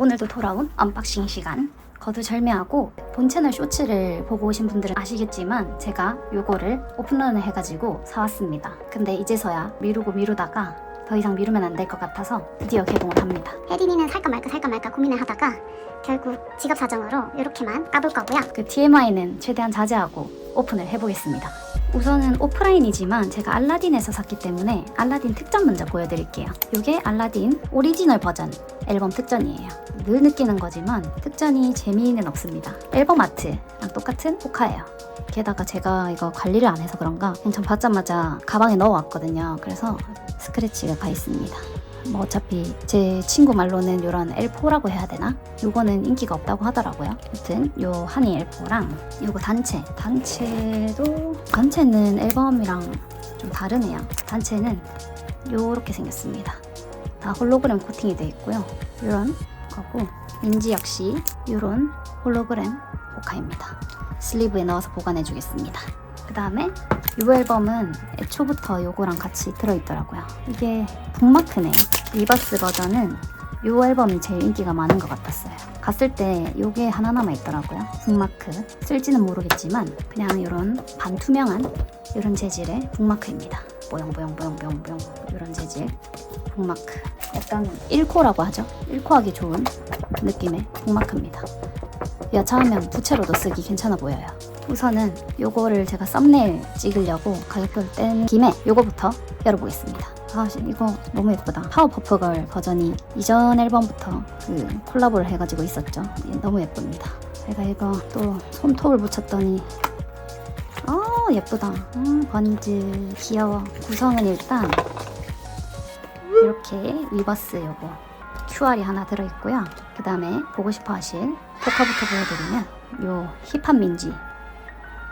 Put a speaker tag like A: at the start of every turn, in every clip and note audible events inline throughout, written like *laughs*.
A: 자, 오늘도 돌아온 언박싱 시간. 거두절미하고 본 채널 쇼츠를 보고 오신 분들은 아시겠지만 제가 요거를 오픈런을 해가지고 사왔습니다. 근데 이제서야 미루고 미루다가 더 이상 미루면 안 될 것 같아서 드디어 개봉을 합니다.
B: 혜린이는 살까 말까 살까 말까 고민을 하다가 결국 직업 사정으로 이렇게만 까볼 거고요.
A: 그 TMI는 최대한 자제하고 오픈을 해보겠습니다. 우선은 오프라인이지만 제가 알라딘에서 샀기 때문에 알라딘 특전 먼저 보여드릴게요. 이게 알라딘 오리지널 버전 앨범 특전이에요. 늘 느끼는 거지만 특전이 재미는 없습니다. 앨범 아트랑 똑같은 포카예요. 게다가 제가 이거 관리를 안 해서 그런가 전 받자마자 가방에 넣어왔거든요. 그래서 스크래치가 가 있습니다. 뭐 어차피 제 친구 말로는 이런 L4라고 해야 되나? 요거는 인기가 없다고 하더라고요. 아무튼 요 하니 L4랑 요거 단체. 단체도 단체는 앨범이랑 좀 다르네요. 단체는 요렇게 생겼습니다. 다 홀로그램 코팅이 되어 있고요. 요런 거고 민지 역시 요런 홀로그램 포카입니다. 슬리브에 넣어서 보관해 주겠습니다. 그 다음에 이 앨범은 애초부터 요거랑 같이 들어있더라고요. 이게 북마크네요. 리버스 버전은 이 앨범이 제일 인기가 많은 것 같았어요. 갔을 때 요게 하나 남아 있더라고요. 북마크. 쓸지는 모르겠지만 그냥 이런 반투명한 이런 재질의 북마크입니다. 뽀용뽀용뽀용뽀용뽀용 이런 재질 북마크. 약간 1코라고 하죠. 1코 하기 좋은 느낌의 북마크입니다. 여차하면 부채로도 쓰기 괜찮아 보여요. 우선은 요거를 제가 썸네일 찍으려고 가격표를 뗀 김에 요거부터 열어보겠습니다. 아 이거 너무 예쁘다. 파워 퍼프걸 버전이 이전 앨범부터 그 콜라보를 해가지고 있었죠. 예, 너무 예쁩니다. 제가 이거 또 손톱을 붙였더니 아 예쁘다. 음, 번즈 귀여워. 구성은 일단 이렇게 위버스 요거 QR이 하나 들어있고요. 그 다음에 보고 싶어 하실 포카부터 보여드리면 요 힙합 민지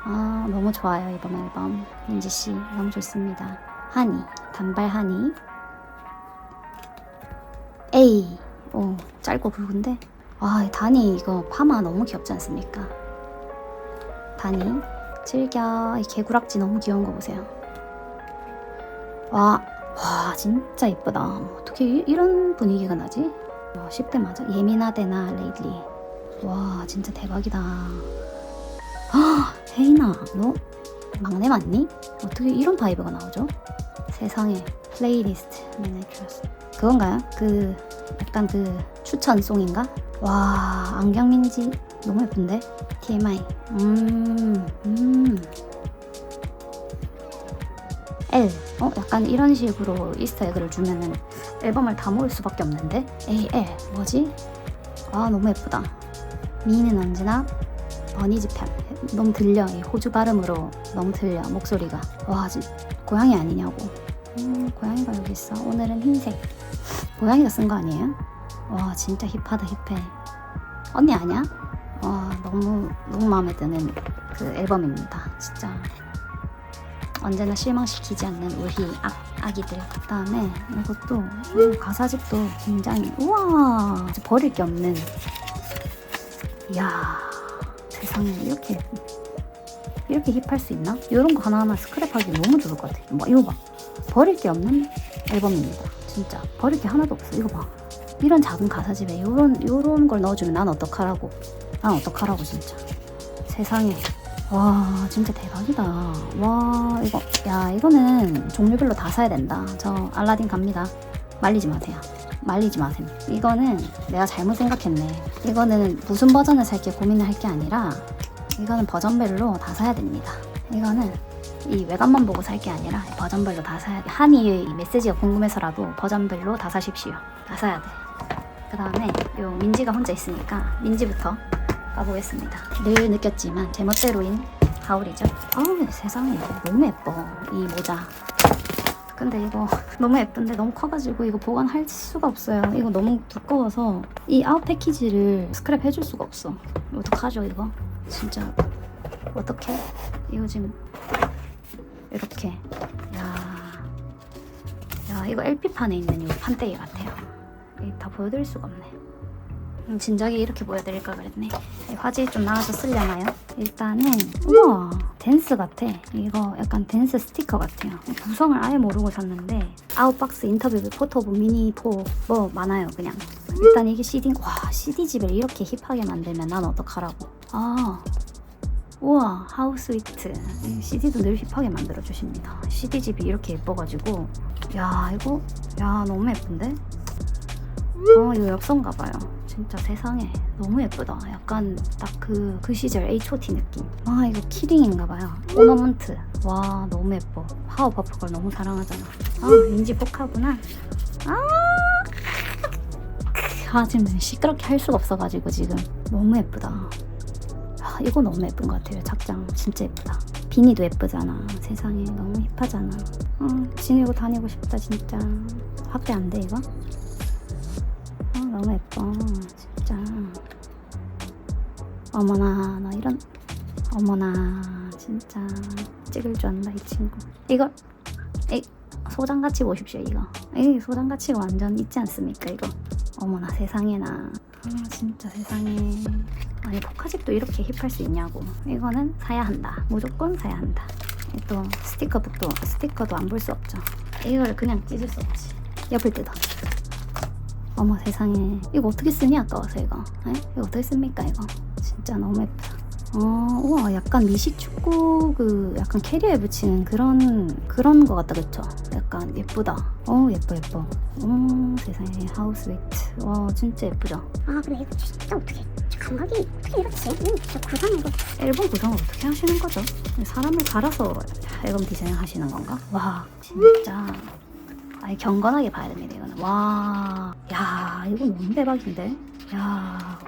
A: 아 너무 좋아요 이번 앨범. 민지씨 너무 좋습니다. 하니 단발 하니. 에이 오 짧고 굵은데? 와이 다니 이거 파마 너무 귀엽지 않습니까? 다니 즐겨. 이 개구락지 너무 귀여운 거 보세요. 와, 와 진짜 예쁘다. 어떻게 이, 이런 분위기가 나지? 와, 10대 맞아? 예민하대나 레이들리? 와 진짜 대박이다. 아 혜인아 너 막내 맞니? 어떻게 이런 바이브가 나오죠? 세상에 플레이리스트 매니저스 그건가요? 그 약간 그 추천송인가? 와 안경민지 너무 예쁜데? TMI 음, 음. L 어? 약간 이런 식으로 이스터 에그를 주면은 앨범을 다 모을 수밖에 없는데 A L 뭐지? 아 너무 예쁘다 미는 언제나 버니즈 편 너무 들려 이 호주 발음으로. 너무 들려 목소리가. 와 진, 고양이 아니냐고. 음 고양이가 여기 있어. 오늘은 흰색. 고양이가 쓴 거 아니에요? 와 진짜 힙하다 힙해. 언니 아냐? 와 너무 너무 마음에 드는 그 앨범입니다. 진짜. 언제나 실망시키지 않는 우리 아, 아기들. 그 다음에 이것도 음, 가사집도 굉장히 우와! 버릴 게 없는. 이야 세상에 이렇게 이렇게 힙할 수 있나? 이런 거 하나하나 스크랩하기 너무 좋을 것 같아. 뭐 이거 봐. 버릴 게 없는 앨범입니다. 진짜 버릴 게 하나도 없어. 이거 봐. 이런 작은 가사집에 요런 요런 걸 넣어주면 난 어떡하라고. 난 어떡하라고 진짜. 세상에. 와 진짜 대박이다. 와 이거 야 이거는 종류별로 다 사야 된다. 저 알라딘 갑니다. 말리지 마세요. 말리지 마세요. 이거는 내가 잘못 생각했네. 이거는 무슨 버전을 살게 고민을 할 게 아니라 이거는 버전별로 다 사야 됩니다. 이거는 이 외관만 보고 살 게 아니라 버전별로 다 사야 돼. 한이의 이 메시지가 궁금해서라도 버전별로 다 사십시오. 다 사야 돼. 그 다음에 요 민지가 혼자 있으니까 민지부터 가보겠습니다. 늘 느꼈지만 제 멋대로인 하울이죠. 아우 세상에 너무 예뻐 이 모자. 근데 이거 *laughs* 너무 예쁜데 너무 커가지고 이거 보관할 수가 없어요. 이거 너무 두꺼워서 이 아웃 패키지를 스크랩 해줄 수가 없어. 어떡하죠 이거? 진짜 어떡해? 이거 지금 이렇게 야, 야 이거 LP판에 있는 이 판때기 같아요. 이다 보여드릴 수가 없네. 음, 진작에 이렇게 보여드릴까 그랬네. 이 화질이 좀 나아서 쓰려나요? 일단은 우와 댄스 같아. 이거 약간 댄스 스티커 같아요. 구성을 아예 모르고 샀는데 아웃박스 인터뷰 포토북 미니 포 뭐 많아요 그냥. 일단 이게 CD 와 CD집을 이렇게 힙하게 만들면 난 어떡하라고. 아 우와 하우 스위트. CD도 늘 힙하게 만들어 주십니다. CD집이 이렇게 예뻐가지고. 야 이거? 야 너무 예쁜데 어 이거 엽서인가 봐요. 진짜 세상에. 너무 예쁘다. 약간 딱 그 그 시절 H.O.T 느낌. 아 이거 키링인가 봐요. 오너먼트. 와 너무 예뻐. 파워퍼프걸 너무 사랑하잖아. 아 왠지 복하구나. 아 아, 지금 시끄럽게 할 수가 없어가지고 지금. 너무 예쁘다. 아, 이거 너무 예쁜 것 같아요. 작장. 진짜 예쁘다. 비니도 예쁘잖아. 세상에. 너무 힙하잖아. 어, 지니고 다니고 싶다 진짜. 확대 안 돼 이거? 어, 너무 예뻐 진짜. 어머나 너 이런 어머나 진짜 찍을 줄 안다 이 친구. 이거 이 소장 가치 보십시오 이거. 이 소장 가치가 완전 있지 않습니까 이거? 어머나 세상에나. 아 진짜 세상에. 아니 포카집도 이렇게 힙할 수 있냐고 이거는 사야 한다 무조건 사야 한다 또 스티커북도 스티커도 안 볼 수 없죠 이걸 그냥 찢을 수 없지 옆을 뜯어 어머 세상에. 이거 어떻게 쓰니 아까워서 이거? 에? 이거 어떻게 씁니까 이거? 진짜 너무 예쁘다. 어 우와 약간 미식축구 그 약간 캐리어에 붙이는 그런 그런 거 같다 그쵸? 약간 예쁘다. 어 예뻐 예뻐. 어 세상에. 하우스 웨이트. 와 진짜 예쁘죠?
B: 아 근데 이거 진짜 어떻게 저 감각이 어떻게 이렇지? 음, 저 구성 이거.
A: 앨범 구성을 어떻게 하시는 거죠? 사람을 갈아서 앨범 디자인 하시는 건가? 와 진짜 아니 경건하게 봐야 됩니다 이거는. 와 야 이거 너무 대박인데? 야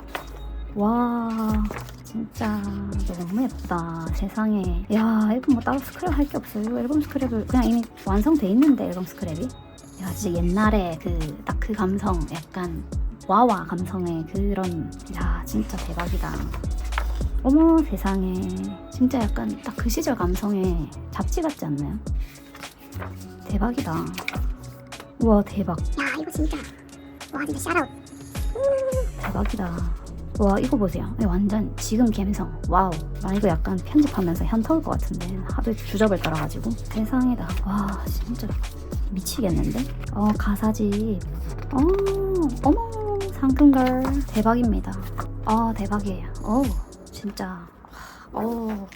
A: 와. 진짜 너무 예쁘다 세상에. 야 앨범 뭐 따로 스크랩 할 게 없어요. 앨범 스크랩을 그냥 이미 완성돼 있는데 앨범 스크랩이? 야 진짜 옛날에 그 딱 그 감성 약간 와와 감성의 그런 야 진짜 대박이다. 어머 세상에. 진짜 약간 딱 그 시절 감성의 잡지 같지 않나요? 대박이다 우와 대박.
B: 야 이거 진짜. 와 진짜 샤라웃.
A: 대박이다. 와 이거 보세요. 이거 완전 지금 감성. 와우. 나 이거 약간 편집하면서 현타올 것 같은데. 하도 주접을 깔아가지고. 세상에다. 와 진짜. 미치겠는데? 어 가사집. 어 어머 상큼걸. 대박입니다. 어 대박이에요. 어 진짜. 어,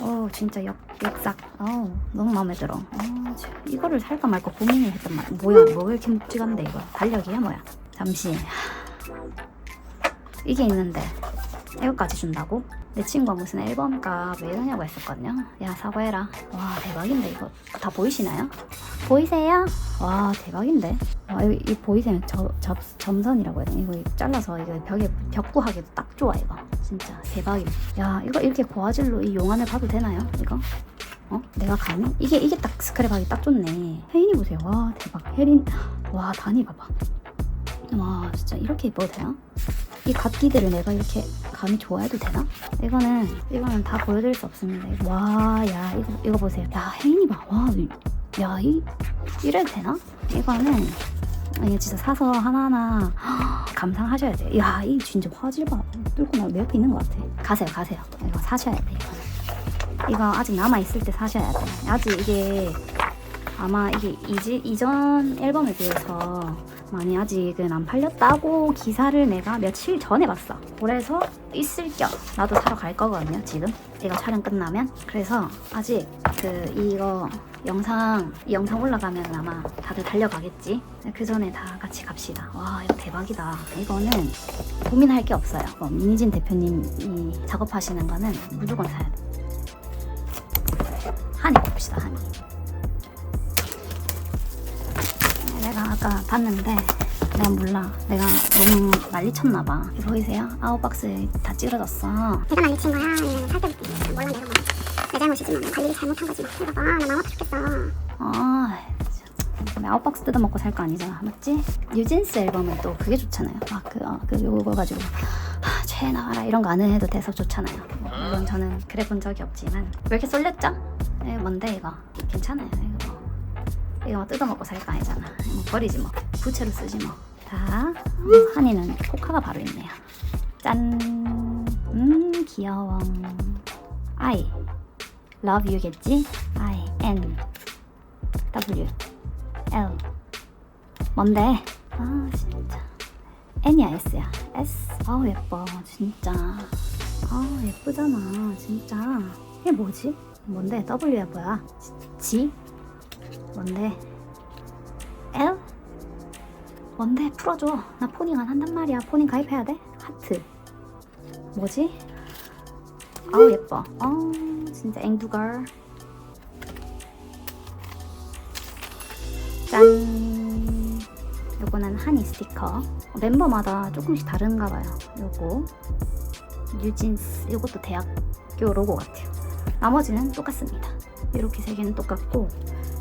A: 어 진짜 역, 역삭 어 너무 마음에 들어. 어, 참, 이거를 살까 말까 고민을 했단 말이야. 뭐야 뭐 이렇게 묵직한데 이거. 달력이야 뭐야? 잠시. 이게 있는데. 이거까지 준다고? 내 친구가 무슨 앨범값 왜 이러냐고 했었거든요. 야 사과해라. 와 대박인데 이거. 다 보이시나요? 보이세요? 와 대박인데 와 이, 이 보이세요? 저, 저, 점선이라고 해야 되나? 이거 잘라서 이거 벽에 벽구하기도 딱 좋아 이거 진짜 대박임 야 이거 이렇게 고화질로 이 용안을 봐도 되나요? 이거? 어? 내가 감히? 이게 이게 딱 스크랩하기 딱 좋네 혜인이 보세요 와 대박 혜린 와 단이 봐봐 와 진짜 이렇게 입어도 되나? 이 갓기들을 내가 이렇게 감이 좋아해도 되나? 이거는 이거는 다 보여드릴 수 없습니다. 와, 야 이거 이거 보세요. 야 혜인이 봐. 와, 이- 야 이, 이래도 되나? 이거는 이거 진짜 사서 하나하나 감상하셔야 돼요. 야, 이 진짜 화질 봐. 뚫고 나내 옆에 있는 것 같아. 가세요, 가세요. 이거 사셔야 돼. 이거는. 이거 아직 남아 있을 때 사셔야 돼. 아직 이게 아마 이게 이지, 이전 앨범에 비해서 많이 아직은 안 팔렸다고 기사를 내가 며칠 전에 봤어. 그래서 있을 겸 나도 사러 갈 거거든요. 지금 이거 촬영 끝나면. 그래서 아직 그 이거 영상 이 영상 올라가면 아마 다들 달려가겠지. 그 전에 다 같이 갑시다. 와 이거 대박이다. 이거는 고민할 게 없어요. 뭐 민희진 대표님이 작업하시는 거는 무조건 사야 돼. 한이 봅시다 한이. 아까 봤는데 내가 몰라. 내가 너무 난리 쳤나 봐. 이거 보이세요? 아웃박스 다 찌그러졌어.
B: 내가 많이 친 거야? 아니면 살 때부터 몰라 내가 뭐내 잘못이지만 뭐 관리를 잘못한 거지. 막 이거 봐나 마음 아파 죽겠어
A: 아 아웃박스 뜯어먹고 살 거 아니잖아. 맞지? 뉴진스 앨범은 또 그게 좋잖아요. 아그 어, 그 요거 가지고 하, 최애 나가라. 이런 거 안 해도 돼서 좋잖아요. 뭐, 물론 저는 그래 본 적이 없지만. 왜 이렇게 쏠렸죠? 이 뭔데 이거? 괜찮아요 이거. 뭐 이거 뜯어먹고 살 거 아니잖아 뭐 버리지 뭐 부채로 쓰지 뭐자 한이는 포카가 바로 있네요 짠 음, 귀여워. I love you겠지? I N W L 뭔데? 아 진짜 N이야 S야 S 아우 예뻐 진짜 아 예쁘잖아 진짜 이게 뭐지? 뭔데? W야 뭐야? G? 뭔데? L? 뭔데? 풀어줘. 나 포닝 안 한단 말이야. 포닝 가입해야 돼? 하트. 뭐지? 아우 예뻐. 어 진짜 앵두걸. 짠. 요거는 하니 스티커. 멤버마다 조금씩 다른가 봐요. 요거. 뉴진스. 요것도 대학교 로고 같아요. 나머지는 똑같습니다. 이렇게 세 개는 똑같고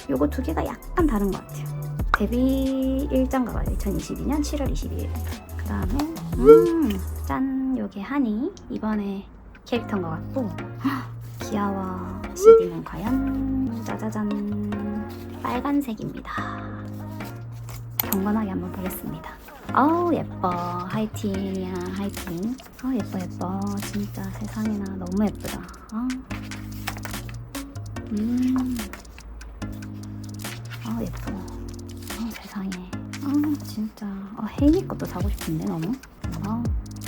A: 요거 두 개가 약간 다른 것 같아요. 데뷔 일자인가 봐요. 2022년 7월 22일. 그 다음에 음 짠 요게 하니. 이번에 캐릭터인 것 같고. 헉, *gasps* 귀여워. CD는 과연? 짜자잔. 빨간색입니다. 경건하게 한번 보겠습니다. 아우 예뻐. 하이틴이야 하이틴. 아 예뻐 예뻐. 진짜 세상에나 너무 예쁘다. 아. 음. 아 예뻐 아 세상에. 아 진짜. 아, 혜인이 것도 사고 싶은데 너무? 아,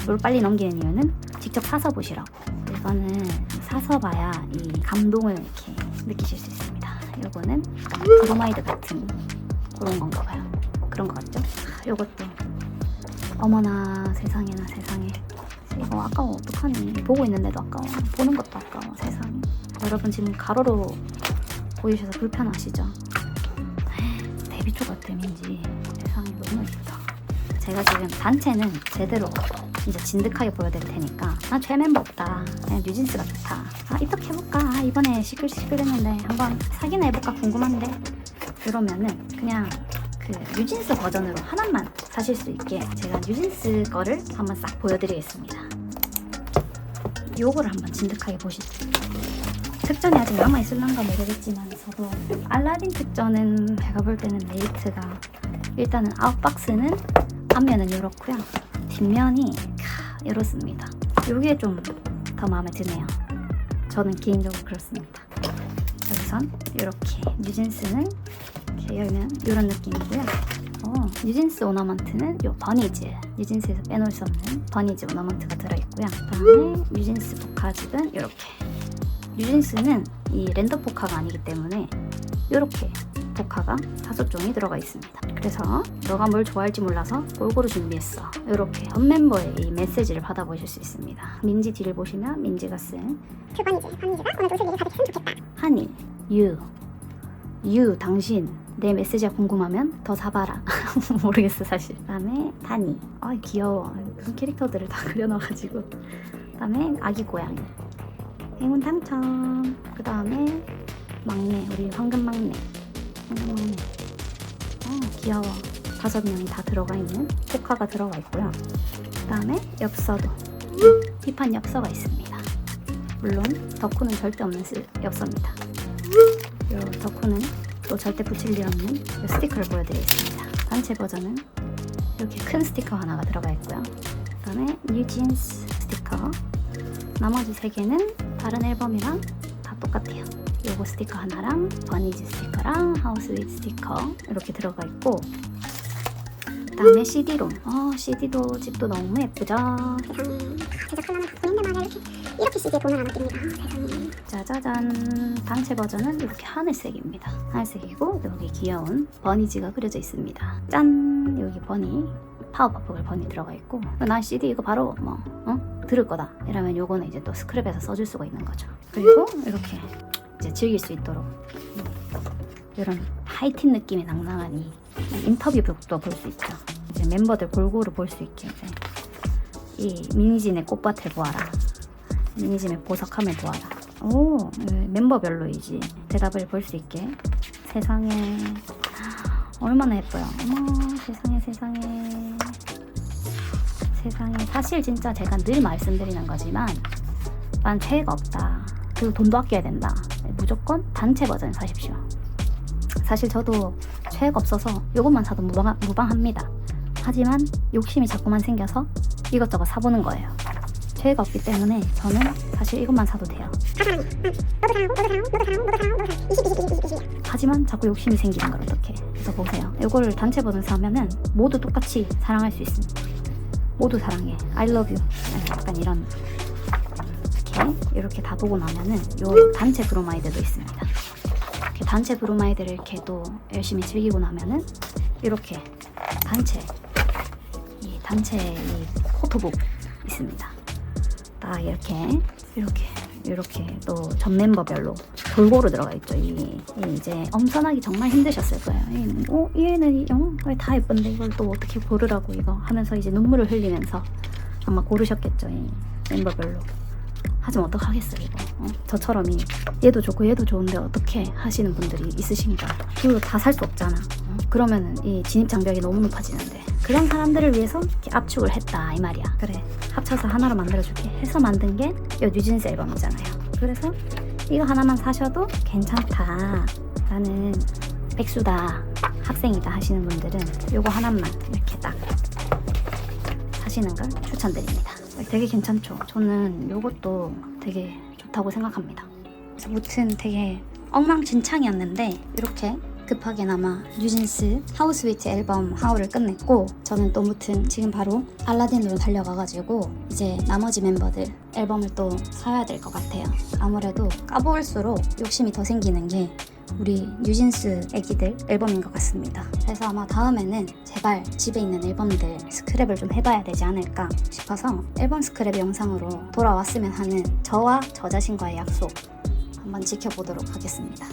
A: 뭘 빨리 넘기는 이유는 직접 사서 보시라고. 이거는 사서 봐야 이 감동을 이렇게 느끼실 수 있습니다. 요거는 브로마이드 같은 그런 건가 봐요. 그런 것 같죠? 아, 요것도. 어머나 세상에나 세상에. 이거 아까워. 어떡하니? 보고 있는데도 아까워. 보는 것도 아까워. 세상에. 여러분 지금 가로로 보이셔서 불편하시죠? 데뷔 초 같아 민지 세상에 너무 예쁘다. 제가 지금 단체는 제대로 진짜 진득하게 보여드릴 테니까 아죄 멤버 없다. 그냥 뉴진스가 좋다. 아 입덕 해볼까? 아, 이번에 시끌시끌했는데 한번 사귀나 해볼까 궁금한데? 그러면은 그냥 그 뉴진스 버전으로 하나만 사실 수 있게 제가 뉴진스 거를 한번 싹 보여드리겠습니다. 요거를 한번 진득하게 보시죠 특전이 아직 남아있을란가 모르겠지만 저도 알라딘 특전은 제가 볼 때는 메이트가 일단은 아웃박스는 앞면은 이렇고요. 뒷면이 캬, 이렇습니다. 요게 좀 더 마음에 드네요. 저는 개인적으로 그렇습니다. 여기선 이렇게 뉴진스는 이렇게 열면 이런 느낌이고요. 어, 뉴진스 오너먼트는 요 버니즈. 뉴진스에서 빼놓을 수 없는 버니즈 오너먼트가 들어있고요. 그 다음에 뉴진스 포카집은 이렇게 뉴진스는 이 랜덤 포카가 아니기 때문에 이렇게 포카가 다섯 종이 들어가 있습니다. 그래서 너가 뭘 좋아할지 몰라서 골고루 준비했어. 이렇게 전 멤버의 이 메시지를 받아보실 수 있습니다. 민지 뒤를 보시면 민지가
B: 쓴그 번이지 번이지가 오늘 얘기 가득했으면 좋겠다
A: 하니, 유, 유, 당신 내 메시지가 궁금하면 더 잡아라. *laughs* 모르겠어 사실. 그다음에 다니, 아 귀여워. 무슨 캐릭터들을 다 *laughs* 그려놔가지고. 그다음에 아기 고양이, 행운 당첨. 그 다음에 막내, 우리 황금 막내, 황금 막내. 어 귀여워. 다섯 명이 다 들어가 있는 포카가 들어가 있고요. 그 다음에 엽서도 힙한 엽서가 있습니다. 물론 덕후는 절대 없는 스- 엽서입니다. 요 덕후는 또 절대 붙일 일 없는 요 스티커를 보여드리겠습니다. 단체 버전은 이렇게 큰 스티커 하나가 들어가 있고요. 그 다음에 뉴진스 스티커. 나머지 세 개는 다른 앨범이랑 다 똑같아요. 요거 스티커 하나랑 버니즈 스티커랑 하우스 윗 스티커 이렇게 들어가 있고 그 다음에 CD롬. 어 CD도 집도 너무 예쁘죠.
B: 세상에 제작하려면 보이는데 말이야 이렇게 이렇게 CD에 돈을 안 아낍니다 세상에
A: 짜자잔 단체 버전은 이렇게 하늘색입니다 하늘색이고 여기 귀여운 버니즈가 그려져 있습니다 짠 여기 버니 파워퍼플 버니 들어가 있고 난 CD 이거 바로 뭐 어? 들을 거다. 이러면 요거는 이제 또 스크랩에서 써줄 수가 있는 거죠. 그리고 이렇게 이제 즐길 수 있도록 이런 하이틴 느낌의 낭낭한 이 인터뷰북도 볼 수 있죠. 이제 멤버들 골고루 볼 수 있게 이제 이 미니진의 꽃밭을 보아라. 미니짐의 보석함을 보아라. 오, 네, 멤버별로 이제 대답을 볼 수 있게. 세상에. 얼마나 예뻐요. 어머, 세상에 세상에 세상에 사실 진짜 제가 늘 말씀드리는 거지만 난 최애가 없다. 그리고 돈도 아껴야 된다. 무조건 단체 버전 사십시오. 사실 저도 최애가 없어서 이것만 사도 무방, 무방합니다. 하지만 욕심이 자꾸만 생겨서 이것저것 사보는 거예요. 죄가 없기 때문에 저는 사실 이것만 사도 돼요.
B: 다 사랑해. 응. 너도 사랑하고, 너도 사랑하고, 너도 사랑하고, 너도 사랑하고, 너도 사랑하고. 20, 20, 20, 20, 20.
A: 하지만 자꾸 욕심이 생기는 걸 어떻게? 그래서 보세요. 이거를 단체 버전 사면은 모두 똑같이 사랑할 수 있습니다. 모두 사랑해. I love you. 네, 약간 이런 이렇게 이렇게 다 보고 나면은 요 단체 브로마이드도 있습니다. 이렇게 단체 브로마이드를 이렇게 또 열심히 즐기고 나면은 이렇게 단체 이 단체 이 포토북 있습니다. 딱 이렇게 이렇게 이렇게 또 전 멤버별로 골고루 들어가 있죠. 이, 이 이제 엄선하기 정말 힘드셨을 거예요. 얘는, 어, 얘는 어, 왜다 예쁜데 이걸 또 어떻게 고르라고 이거 하면서 이제 눈물을 흘리면서 아마 고르셨겠죠. 이 멤버별로. 하지만 어떡하겠어요 이거 어? 저처럼 이 얘도 좋고 얘도 좋은데 어떻게 하시는 분들이 있으신가 그리고 다 살 수 없잖아 어? 그러면은 이 진입 장벽이 너무 높아지는데 그런 사람들을 위해서 이렇게 압축을 했다 이 말이야 그래 합쳐서 하나로 만들어줄게 해서 만든 게 이 뉴진스 앨범이잖아요 그래서 이거 하나만 사셔도 괜찮다 나는 백수다 학생이다 하시는 분들은 요거 하나만 이렇게 딱 사시는 걸 추천드립니다. 되게 괜찮죠? 저는 이것도 되게 좋다고 생각합니다. 그래서 무튼 되게 엉망진창이었는데 이렇게 급하게나마 뉴진스 하우스위트 앨범 하우를 끝냈고 저는 또 무튼 지금 바로 알라딘으로 달려가가지고 이제 나머지 멤버들 앨범을 또 사야 될 것 같아요. 아무래도 까볼수록 욕심이 더 생기는 게 우리 뉴진스 애기들 앨범인 것 같습니다. 그래서 아마 다음에는 제발 집에 있는 앨범들 스크랩을 좀 해봐야 되지 않을까 싶어서 앨범 스크랩 영상으로 돌아왔으면 하는 저와 저 자신과의 약속 한번 지켜보도록 하겠습니다.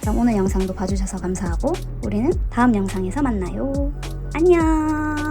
A: 그럼 오늘 영상도 봐주셔서 감사하고 우리는 다음 영상에서 만나요. 안녕!